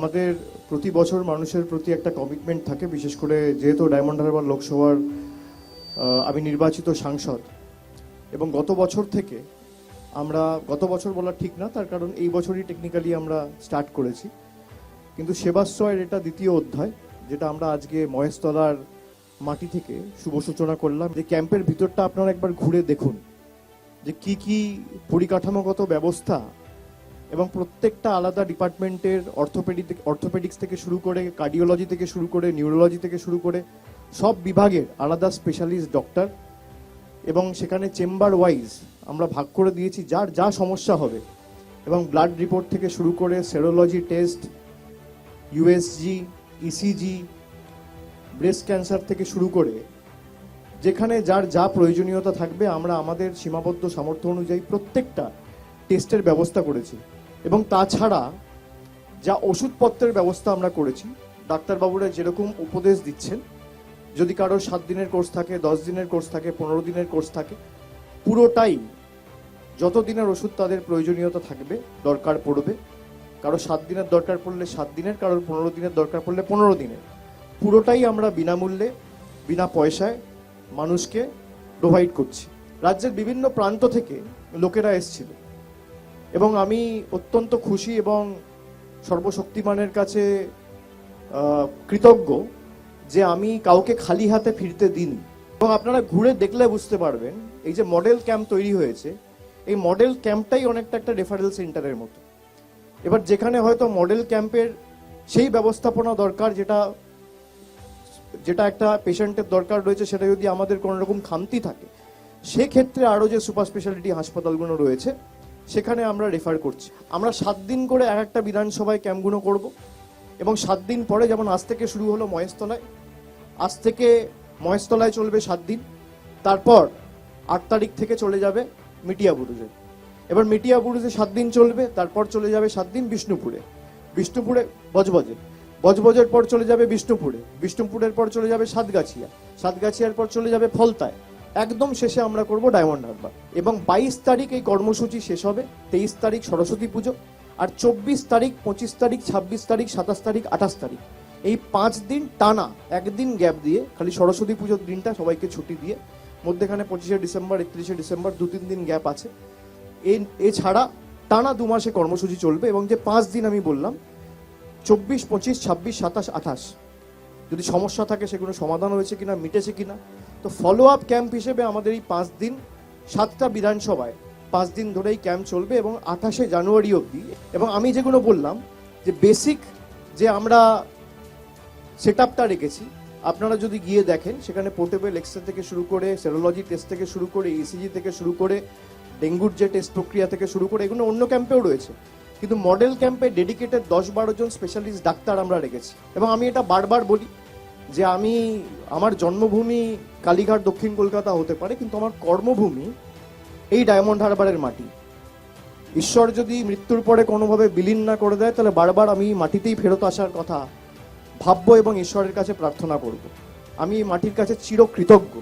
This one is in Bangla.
আমাদের প্রতি বছর মানুষের প্রতি একটা কমিটমেন্ট থাকে, বিশেষ করে যেহেতু ডায়মন্ড হারবার লোকসভার আমি নির্বাচিত সাংসদ, এবং গত বছর থেকে আমরা, গত বছর বলা ঠিক না, তার কারণ এই বছরই টেকনিক্যালি আমরা স্টার্ট করেছি। কিন্তু সেবাশ্রয়ের এটা দ্বিতীয় অধ্যায়, যেটা আমরা আজকে মহেশতলার মাটি থেকে শুভ সূচনা করলাম। যে ক্যাম্পের ভিতরটা আপনারা একবার ঘুরে দেখুন, যে কি কি পরিকাঠামোগত ব্যবস্থা এবং প্রত্যেকটা আলাদা ডিপার্টমেন্টের অর্থোপেডিক অর্থোপেডিক্স থেকে শুরু করে, কার্ডিওলজি থেকে শুরু করে, নিউরোলজি থেকে শুরু করে সব বিভাগের আলাদা স্পেশালিস্ট ডক্টর। এবং সেখানে চেম্বার ওয়াইজ আমরা ভাগ করে দিয়েছি যার যা সমস্যা হবে। এবং ব্লাড রিপোর্ট থেকে শুরু করে serology test USG ECG breast cancer থেকে শুরু করে যেখানে যার যা প্রয়োজনীয়তা থাকবে আমরা আমাদের সীমাবদ্ধ সামর্থ্য অনুযায়ী প্রত্যেকটা টেস্টের ব্যবস্থা করেছি। এবং তাছাড়া যা ওষুধপত্রের ব্যবস্থা আমরা করেছি, ডাক্তারবাবুরা যেরকম উপদেশ দিচ্ছেন, যদি কারও সাত দিনের কোর্স থাকে, দশ দিনের কোর্স থাকে, পনেরো দিনের কোর্স থাকে পুরোটাই যত দিনের ওষুধ তাদের প্রয়োজনীয়তা থাকবে, দরকার পড়বে। কারও সাত দিনের দরকার পড়লে সাত দিনের, কারোর পনেরো দিনের দরকার পড়লে পনেরো দিনের। পুরোটাই আমরা বিনামূল্যে, বিনা পয়সায় মানুষকে প্রোভাইড করছি। রাজ্যের বিভিন্ন প্রান্ত থেকে লোকেরা এসছিল। এবং আমি অত্যন্ত খুশি এবং সর্বশক্তিমানের কাছে কৃতজ্ঞ যে আমি কাউকে খালি হাতে ফিরতে দিন এবং আপনারা ঘুরে দেখলে বুঝতে পারবেন, এই যে মডেল ক্যাম্প তৈরি হয়েছে, এই মডেল ক্যাম্পটাই অনেকটা একটা রেফারেল সেন্টারের মতো। এবার যেখানে হয়তো মডেল ক্যাম্পের সেই ব্যবস্থাপনা দরকার যেটা যেটা একটা পেশেন্টের দরকার রয়েছে, সেটা যদি আমাদের কোনো রকম খামতি থাকে, সেক্ষেত্রে আরও যে সুপার স্পেশালিটি হাসপাতালগুলো রয়েছে সেখানে আমরা রেফার করছি। আমরা সাত দিন করে এক একটা বিধানসভায় ক্যাম্পগুলো করব এবং সাত দিন পরে যেমন আজ থেকে শুরু হলো মহেশতলায়, আজ থেকে মহেশতলায় চলবে সাত দিন, তারপর আট তারিখ থেকে চলে যাবে মিটিয়া বুরুজে। এবার মিটিয়া বুরুজে সাত দিন চলবে, তারপর চলে যাবে সাত দিন বিষ্ণুপুরে। বিষ্ণুপুরে বজবজে। বজবজের পর চলে যাবে বিষ্ণুপুরে। বিষ্ণুপুরের পর চলে যাবে সাতগাছিয়া। সাতগাছিয়ার পর চলে যাবে ফলতায়। একদম শেষে আমরা করব ডায়মন্ড হারবার। এবং বাইশ তারিখ এই কর্মসূচি শেষ হবে, তেইশ তারিখ সরস্বতী পুজো, আর চব্বিশ তারিখ, পঁচিশ তারিখ, ছাব্বিশ তারিখ, সাতাশ তারিখ, আঠাশ তারিখ। এই পাঁচ দিন টানা, একদিন গ্যাপ দিয়ে, খালি সরস্বতী পুজোর দিনটা সবাইকে ছুটি দিয়ে, মধ্যেখানে পঁচিশে ডিসেম্বর, একত্রিশে ডিসেম্বর, দু তিন দিন গ্যাপ আছে। এছাড়া টানা দু মাসে কর্মসূচি চলবে এবং যে পাঁচ দিন আমি বললাম, চব্বিশ, পঁচিশ, ছাব্বিশ, সাতাশ, আঠাশ। যদি সমস্যা থাকে সেগুলো সমাধান হয়েছে কিনা, মিটেছে কিনা তো ফলো আপ ক্যাম্প হিসেবে আমাদের এই পাঁচ দিন, সাতটা বিধানসভায় পাঁচ দিন ধরেই ক্যাম্প চলবে এবং আঠাশে জানুয়ারি অবধি। এবং আমি যেগুলো বললাম, যে বেসিক যে আমরা সেট আপটা রেখেছি, আপনারা যদি গিয়ে দেখেন, সেখানে পোর্টেবল এক্সরে থেকে শুরু করে সেরোলজি টেস্ট থেকে শুরু করে ইসিজি থেকে শুরু করে ডেঙ্গুর যে টেস্ট প্রক্রিয়া থেকে শুরু করে, এগুলো অন্য ক্যাম্পেও রয়েছে। কিন্তু মডেল ক্যাম্পে ডেডিকেটেড দশ বারো জন স্পেশালিস্ট ডাক্তার আমরা রেখেছি। এবং আমি এটা বারবার বলি যে আমি আমার জন্মভূমি কালীঘাট, দক্ষিণ কলকাতা হতে পারে, কিন্তু আমার কর্মভূমি এই ডায়মন্ড হারবারের মাটি। ঈশ্বর যদি মৃত্যুর পরে কোনোভাবে বিলীন না করে দেয়, তাহলে বারবার আমি মাটিতেই ফেরত আসার কথা ভাববো এবং ঈশ্বরের কাছে প্রার্থনা করব। আমি মাটির কাছে চিরকৃতজ্ঞ।